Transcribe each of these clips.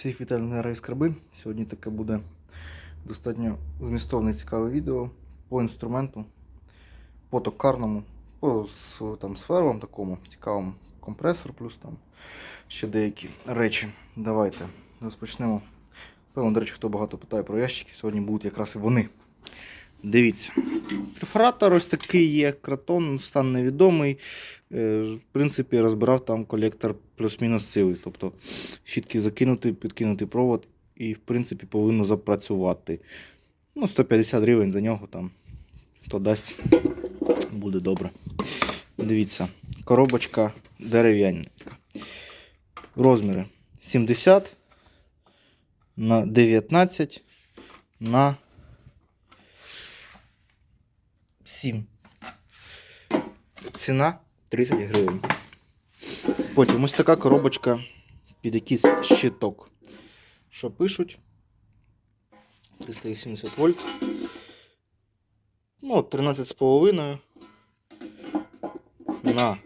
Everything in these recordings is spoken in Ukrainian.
Всіх вітаю на граю скарби. Сьогодні таке буде достатньо змістовне цікаве відео по інструменту, по токарному, по там, сферам такому цікавому компресор, плюс там ще деякі речі. Давайте розпочнемо. Певно, до речі, хто багато питає про ящики, сьогодні будуть якраз і вони. Дивіться. Перфоратор ось такий є, кратон, стан невідомий. Е, В принципі, розбирав там колектор плюс-мінус цілий. Тобто щітки закинути, підкинути провод і, в принципі, повинно запрацювати. Ну, 150 гривень за нього там. Хто дасть, буде добре. Дивіться, коробочка дерев'яненька. Розміри 70 на 19 на 7. Ціна 30 гривень. Потім ось така коробочка під якийсь щиток. Що пишуть? 380 вольт. Ну, 13,5 на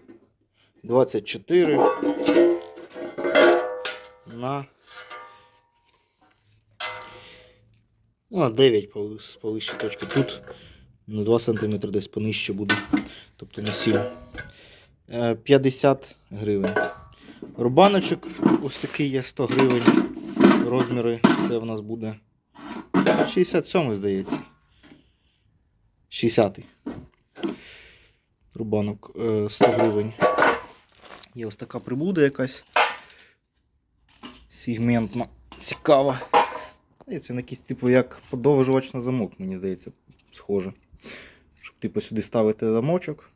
24 на ну, на 9 повис- повище точки. Тут на 2 см десь понижче буде. Тобто на 7. Е, 50 гривень. Рубаночок ось такий є 100 гривень. Розміри це в нас буде 67, здається. 60. Рубанок е, 100 гривень. Є ось така прибуда якась. Сегментна, цікава. Це на якийсь типу як подовжувач на замок, мені здається, схоже. Щоб типу сюди ставити замочок.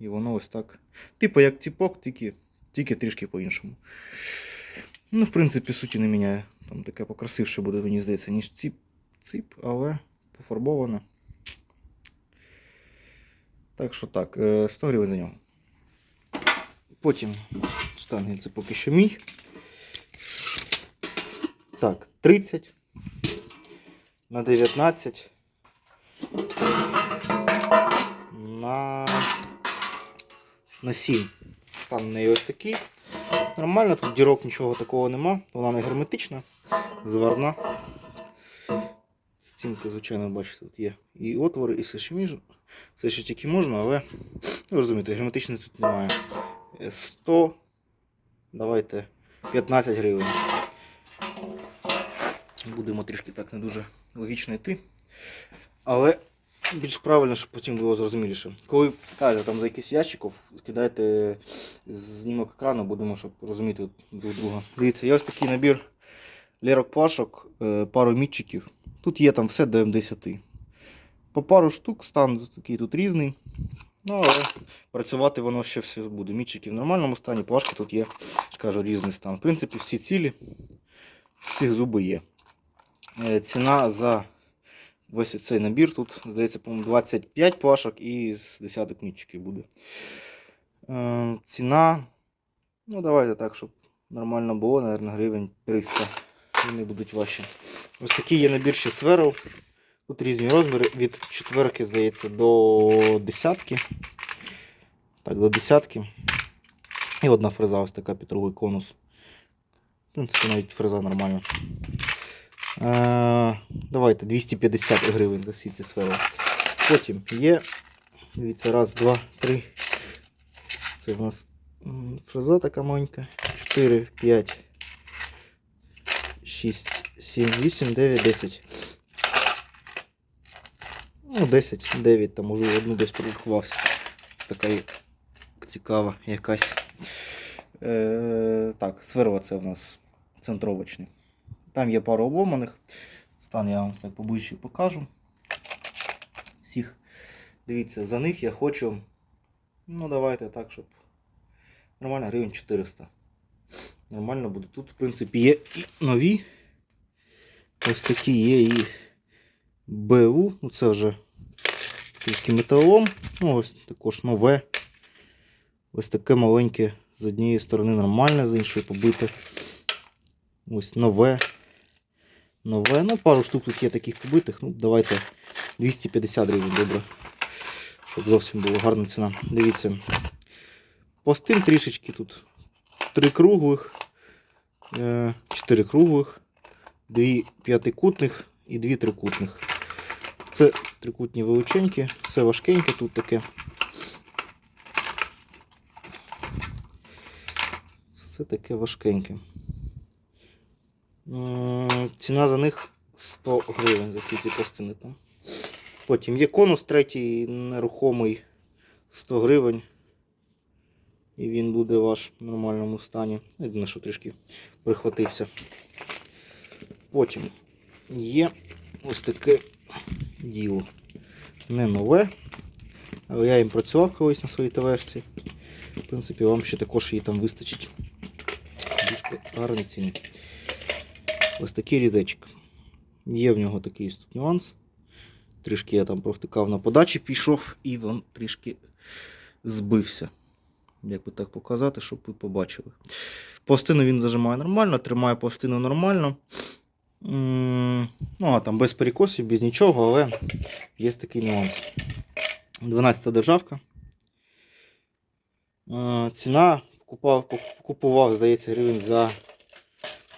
І воно ось так. Типу як ціпок, тільки, тільки трішки по-іншому. Ну, в принципі, суті не міняє. Там таке покрасивше буде, мені здається, ніж ціп, ціп, але пофарбовано. Так що так, е, 100 гривень за нього. Потім штангель це поки що мій. Так, 30 на 19 на, на 7. Стан неї ось такий. Нормально, тут дірок нічого такого нема. Вона не герметична, зварна. Стінка, звичайно, бачите, тут є і отвори, і все ще між. Все ще тільки можна, але ви розумієте, герметичної тут немає. Е, 100, давайте 15 гривень. Будемо трішки так не дуже логічно йти. Але більш правильно, щоб потім було зрозуміліше. Коли кажете там за якийсь ящиків, кидайте знімок екрану, будемо, щоб розуміти друг друга. Дивіться, є ось такий набір лірок плашок, е, пару мітчиків. Тут є там все до М10. По пару штук стан такий тут різний. Ну, але працювати воно ще все буде. Мітчики в нормальному стані, плашки тут є, кажу, різний стан. В принципі, всі цілі, всіх зуби є. Е, Ціна за весь цей набір тут, здається, по-моєму, 25 плашок і з десяток мітчиків буде. Е, Ціна, ну давайте так, щоб нормально було, наверное, гривень 300. Вони будуть ваші. Ось такий є набір ще сверл. Тут різні розміри від четверки, здається, до десятки. Так, до десятки. І одна фреза ось така під другий конус. В принципі, навіть фреза нормальна. Е, давайте 250 гривень за всі ці сфери. Потім є. Дивіться, раз, два, три. Це в нас фреза така маленька. 4, 5, 6, 7, 8, 9, 10. Ну, 10, 9, там уже одну десь прорахувався. Така цікава якась. Е, так, сверла це в нас центровочний. Там є пару обломаних. Стан я вам так поближче покажу. Всіх. Дивіться, за них я хочу. Ну, давайте так, щоб. Нормально, гривень 400. Нормально буде. Тут, в принципі, є і нові. Ось такі є і БУ. Ну, це вже трішки металолом. Ну, ось також нове. Ось таке маленьке з однієї сторони нормальне, з іншої побите. Ось нове. Нове. Ну, пару штук тут є таких побитих. Ну, давайте 250 гривень, добре. Щоб зовсім була гарна ціна. Дивіться. Пластин трішечки тут. Три круглих. е, Чотири круглих. дві п'ятикутних і дві трикутних. Це трикутні величенькі, все важкеньке тут таке. Все таке важкеньке. Ціна за них 100 гривень за всі ці пластини там. Потім є конус третій нерухомий 100 гривень. І він буде ваш в нормальному стані. Єдине, що трішки прихватився. Потім є ось таке діло. Не нове. Але я їм працював колись на своїй таверці. В принципі, вам ще також її там вистачить. По гарній ціні. Ось такий різечок. Є в нього такий тут нюанс. Трішки я там провтикав на подачі, пішов і він трішки збився. Як би так показати, щоб ви побачили. Пластину він зажимає нормально, тримає пластину нормально. Ну, а там без перекосів, без нічого, але є такий нюанс. 12 державка. Е, Ціна купував, купував, здається, гривень за.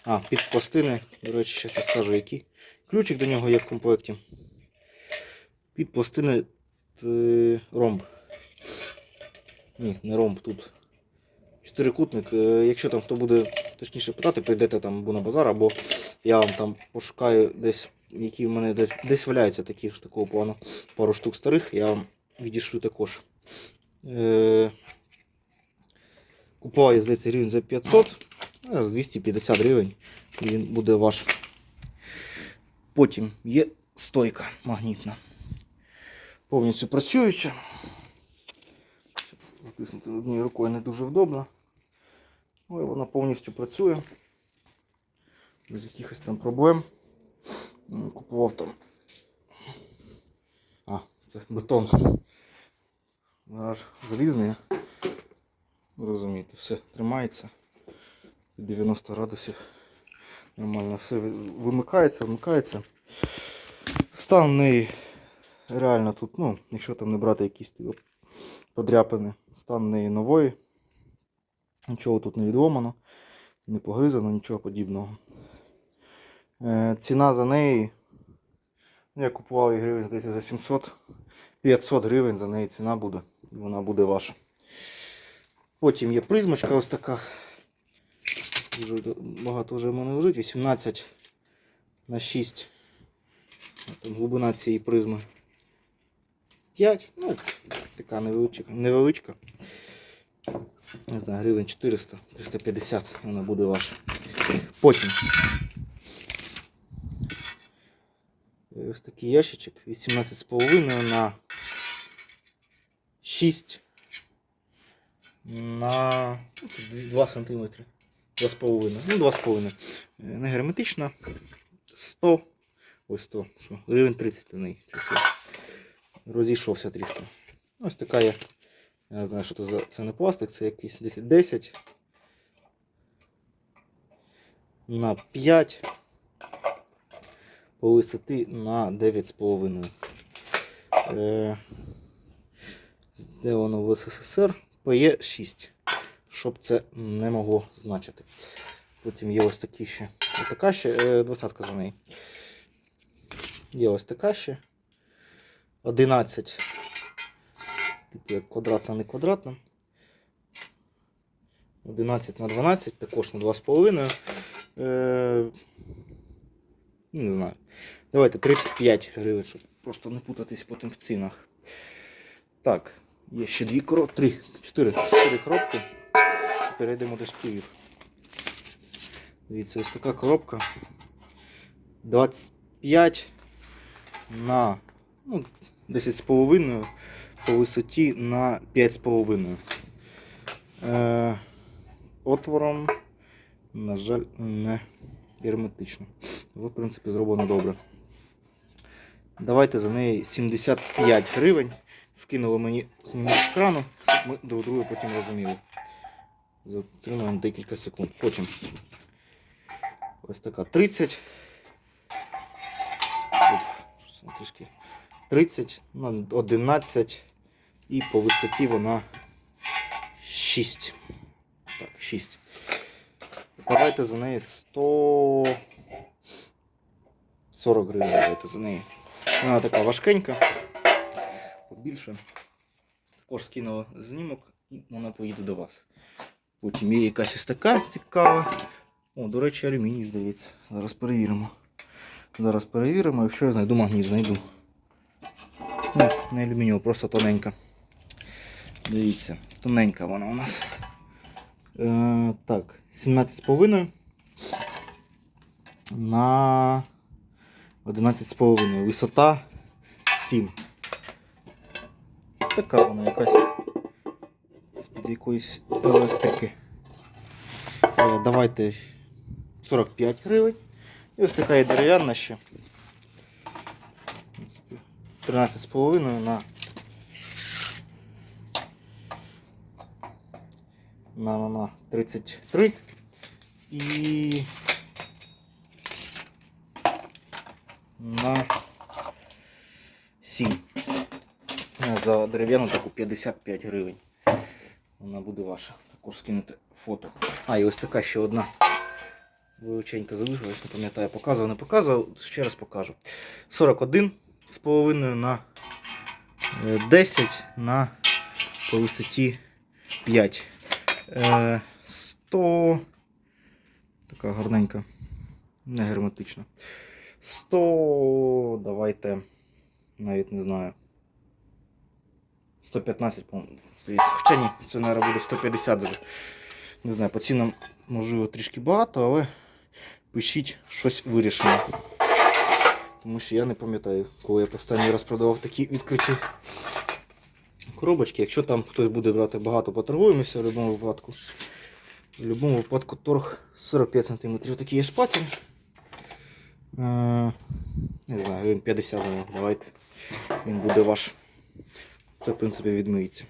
А, під пластини. До речі, зараз я скажу, який. Ключик до нього є в комплекті. Під пластини е, ромб. Ні, не ромб тут. Чотирикутник. Е, Якщо там хто буде точніше питати, прийдете там або на базар, або я вам там пошукаю десь, які в мене десь, десь валяються такі ж такого плану пару штук старих, я вам відішлю також. Е, Купував я, здається, гривень за 500, а зараз 250 гривень він буде ваш. Потім є стойка магнітна. Повністю працююча. Щоб Затиснути однією рукою не дуже вдобно. Але вона повністю працює. Без якихось там проблем. Купував там. А, це бетон. Аж залізний. Розумієте, все тримається 90 градусів. Нормально все вимикається, вмикається. Стан в неї реально тут, ну, якщо там не брати якісь типу, подряпини, стан в неї нової. Нічого тут не відломано, не погризано, нічого подібного. Е, ціна за неї. ну, Я купував її гривень, здається, за 700. 500 гривень за неї ціна буде. І вона буде ваша. Потім є призмочка ось така. Дуже багато вже мене лежить. 18 на 6. Там глибина цієї призми 5. Ну, така невеличка. невеличка. Не знаю, гривень 400, 350 вона буде ваша. Потім. Ось такий ящичок 18,5 на 6 на 2 см. 2,5. Ну, 2,5. Е, Не герметична. 100. Ось 100. Що? Гривень 30 на неї. Розійшовся трішки. Ось така є. Я не знаю, що це за. Це не пластик, це якийсь 10. 10 на 5 по висоті на 9,5. Е, де воно в СССР? ПЕ 6. Щоб це не могло значити. Потім є ось такі ще. Ось така ще, е, двадцятка за неї. Є ось така ще. 11. Типу як квадратна, не квадратна. 11 на 12, також на 2,5. Е, не знаю. Давайте 35 гривень, щоб просто не путатись потім в цінах. Так, є ще дві коробки. Три, чотири, чотири коробки. Перейдемо до шківів. Дивіться, ось така коробка. 25 на ну, 10,5 по висоті на 5,5. Е, отвором, на жаль, не герметично. В принципі, зроблено добре. Давайте за неї 75 гривень. Скинули мені з екрану, щоб ми друг друга потім розуміли. Затримаємо декілька секунд. Потім ось така 30. Оп, трішки 30 на 11 і по висоті вона 6. Так, 6. Давайте за неї 100. 40 гривень давайте за неї. Вона така важкенька, побільше. Також скинула знімок і вона поїде до вас. Потім є якась ось така цікава. О, до речі, алюміній здається. Зараз перевіримо. Зараз перевіримо, якщо я знайду магніт, знайду. Ну, не алюмінієва, просто тоненька. Дивіться, тоненька вона у нас. Е, так, 17,5 на 11,5. Висота 7. Така вона якась з-під якоїсь електрики. Е, Давайте 45 гривень. І ось така є дерев'яна ще. В принципі, 13,5 на на, на, на 33 і на 7. Е, За дерев'яну таку 55 гривень. Вона буде ваша. Також скинути фото. А, і ось така ще одна. Величенька залишилась, не пам'ятаю, показував, не показував. Ще раз покажу. 41 з половиною на е, 10 на по висоті 5. Е, 100. Така гарненька. Не герметична. 100. Давайте. Навіть не знаю. 115, по-моєму. Хоча ні, це, мабуть, буде 150 даже. Не знаю, по цінам можливо трішки багато, але пишіть щось вирішено. Тому що я не пам'ятаю, коли я останній раз продавав такі відкриті коробочки. Якщо там хтось буде брати багато, поторгуємося в будь-якому випадку. В будь-якому випадку торг 45 см. Такий є шпатель. Е, не знаю, гривень 50 за нього. Давайте. Він буде ваш. Це, в принципі, відмиється.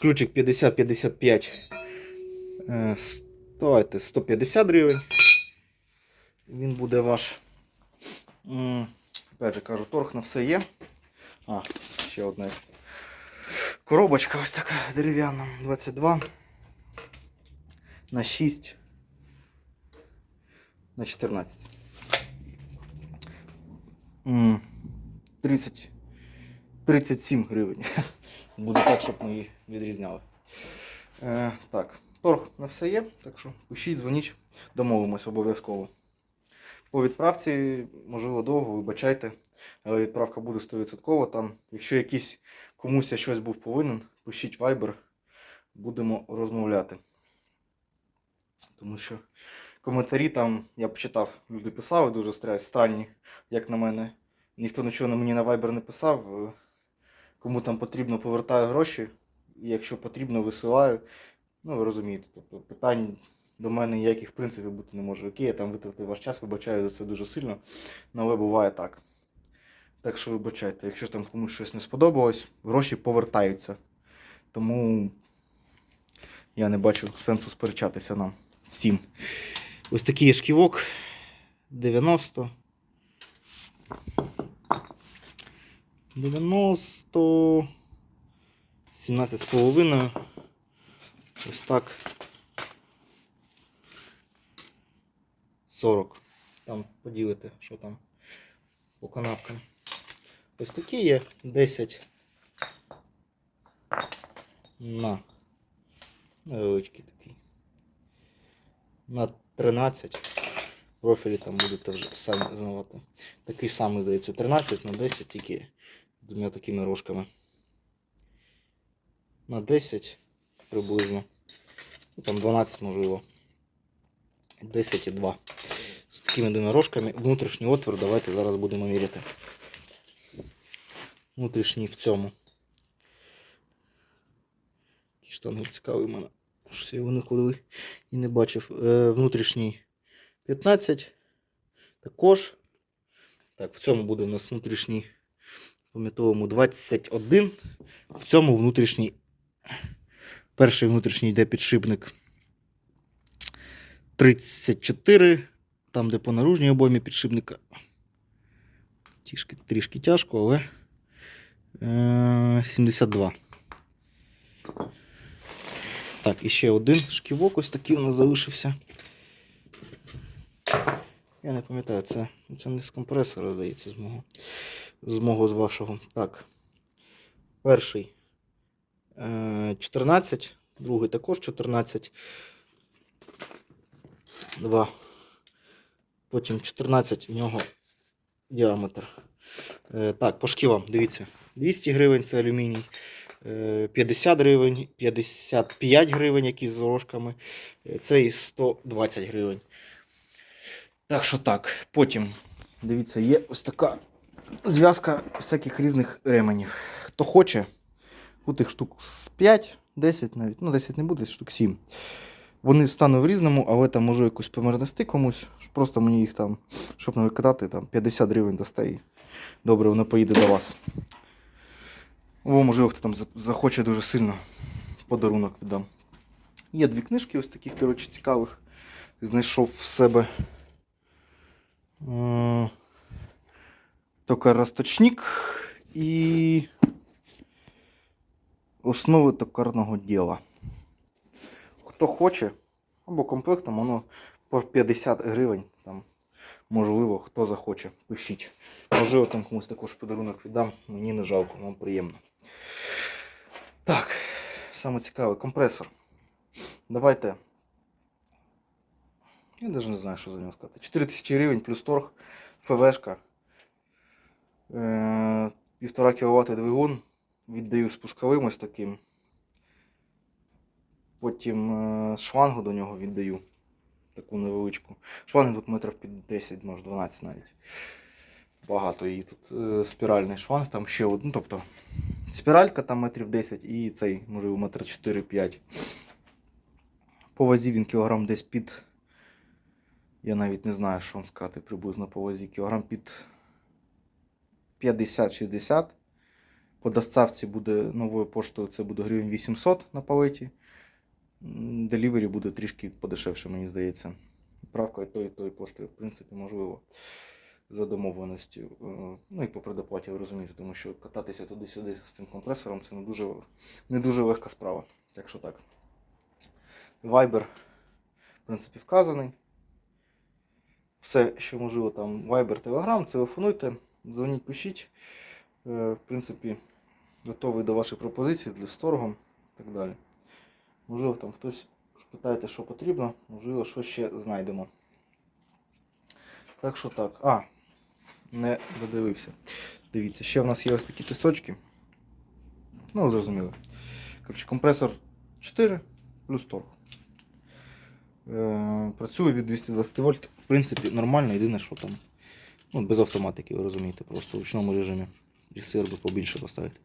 Ключик 50-55. Е, Давайте 150 гривень. Він буде ваш. Опять же кажу, торг на все є. А, ще одна коробочка ось така дерев'яна. 22 на 6 на 14. М, 30 37 гривень. Буде так, щоб ми її відрізняли. Е, так, торг на все є, так що пишіть, дзвоніть, домовимось обов'язково. По відправці, можливо, довго, вибачайте, але відправка буде 100%. Там, якщо якийсь комусь я щось був повинен, пишіть Viber, будемо розмовляти. Тому що коментарі там, я почитав, люди писали дуже странні, як на мене. Ніхто нічого на мені на Viber не писав. Кому там потрібно, повертаю гроші. Якщо потрібно, висилаю. Ну, ви розумієте, тобто питань до мене ніяких в принципі бути не може. Окей, я там витратив ваш час, вибачаю за це дуже сильно. Але буває так. Так що вибачайте, якщо там комусь щось не сподобалось, гроші повертаються. Тому я не бачу сенсу сперечатися нам всім. Ось такий шківок 90. 90. 17 з половиною. Ось так. 40. Там поділите, що там по канавкам. Ось такі є 10 на невеличкий такий. На 13. Профілі там будете вже самі знавати. Такий самий, здається, 13 на 10 тільки двома такими рожками. На 10 приблизно. Ну, Там 12 можливо. 10 і 2. З такими двома рожками. Внутрішній отвір давайте зараз будемо міряти. Внутрішній в цьому. Такий штангель цікавий у мене. Щось я його ніколи і не бачив. Е, внутрішній 15. Також. Так, в цьому буде у нас внутрішній пам'ятовому 21. В цьому внутрішній. Перший внутрішній йде підшипник 34. Там, де по наружній обоймі підшипника. Трішки, трішки тяжко, але е, 72. Так, і ще один шківок ось такий у нас залишився. Я не пам'ятаю, це, це не з компресора, здається, з мого, з мого з вашого. Так. Перший е, 14, другий також 14. Два. Потім 14 в нього діаметр. Е, так, по шківам, дивіться. 200 гривень це алюміній. е, 50 гривень, 55 гривень, які з рожками. е, Це і 120 гривень. Так що так. Потім, дивіться, є ось така зв'язка всяких різних ременів. Хто хоче, тут їх штук 5, 10 навіть, ну 10 не буде, штук 7. Вони стануть в різному, але там можу якусь помернести комусь. Просто мені їх там, щоб не викидати, там 50 гривень дасте і добре, воно поїде до вас. О, можливо, хто там захоче дуже сильно подарунок віддам. Є дві книжки, ось таких, до речі, цікавих. Знайшов в себе. Е, Токаросточник і основи токарного діла. Хто хоче, або комплектом, воно по 50 гривень. Там, можливо, хто захоче, пишіть. Можливо, там комусь також подарунок віддам. Мені не жалко, вам приємно. Так, саме цікаве, компресор. Давайте. Я навіть не знаю, що за нього сказати. 4000 гривень плюс торг, ФВшка. Е, 1,5 кВт двигун. Віддаю спусковим ось таким. Потім е, шлангу до нього віддаю. Таку невеличку. Шланги тут метрів під 10, може 12 навіть. Багато її тут. Е, спіральний шланг, там ще один. Ну, тобто спіралька там метрів 10 і цей, можливо, метр 4-5. По вазі він кілограм десь під. Я навіть не знаю, що вам сказати приблизно по вазі. Кілограм під 50-60. По доставці буде новою поштою, це буде гривень 800 на палеті. Делівері буде трішки подешевше, мені здається. Правка і тої, тої поштою, в принципі, можливо, за домовленістю. Е, Ну і по предоплаті, розумієте, тому що кататися туди-сюди з цим компресором це не дуже, не дуже легка справа. Так що так. Viber, в принципі, вказаний. Все, що можливо, там Viber, Telegram, телефонуйте, дзвоніть, пишіть. Е, В принципі, готовий до ваших пропозицій для з і так далі. Можливо, там хтось питаєте, що потрібно, можливо, що ще знайдемо. Так що так. А, не додивився. Дивіться, ще в нас є ось такі тисочки. Ну, зрозуміло. Коротше, компресор 4 плюс торг. Е, працює від 220 вольт. В принципі, нормально, єдине, що там. Ну, без автоматики, ви розумієте, просто в ручному режимі. Ресивер би побільше поставити.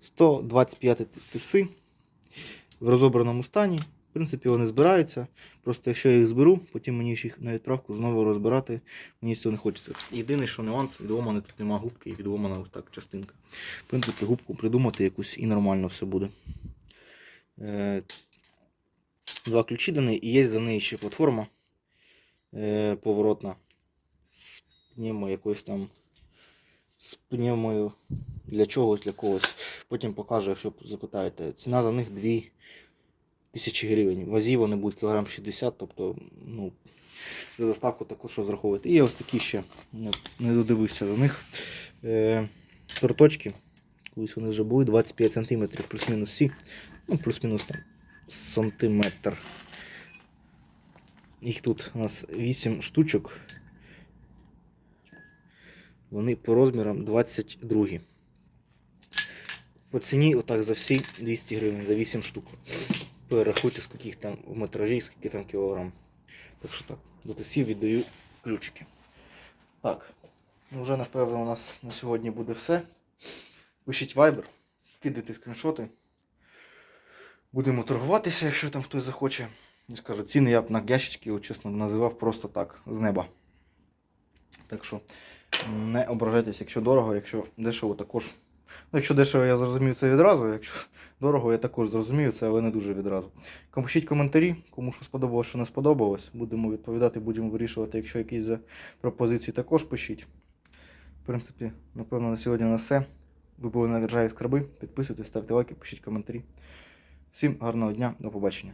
125 тиси в розобраному стані. В принципі, вони збираються. Просто якщо я їх зберу, потім мені їх на відправку знову розбирати. Мені цього не хочеться. Єдиний, що нюанс, відломана тут немає губки і відломана ось так частинка. В принципі, губку придумати якусь і нормально все буде. Е, Два ключі дані, і є за неї ще платформа е, поворотна з пневмо якоюсь там з пневмою для чогось, для когось. Потім покажу, якщо запитаєте. Ціна за них 2 тисячі гривень. Вазі вони будуть кілограм 60, тобто, ну, за доставку також розраховувати. І ось такі ще, не додивився до них. Е, торточки. Колись вони вже були 25 см плюс-мінус сі. Ну, плюс-мінус там сантиметр. Їх тут у нас 8 штучок. Вони по розмірам 22. По ціні отак за всі 200 гривень, за 8 штук. Перерахуйте, скільки їх там в метражі, скільки там кілограм. Так що так, до тесів віддаю ключики. Так, ну вже напевно у нас на сьогодні буде все. Пишіть Viber, скидайте скріншоти. Будемо торгуватися, якщо там хтось захоче. Я скажу, ціни я б на ящички, чесно, називав просто так, з неба. Так що не ображайтесь, якщо дорого, якщо дешево також. Ну, якщо дешево, я зрозумію це відразу, якщо дорого, я також зрозумію це, але не дуже відразу. Пишіть коментарі, кому що сподобалось, що не сподобалось. Будемо відповідати, будемо вирішувати, якщо якісь пропозиції також пишіть. В принципі, напевно, на сьогодні на все. Ви були на державі скарби. Підписуйтесь, ставте лайки, пишіть коментарі. Всім гарного дня, до побачення.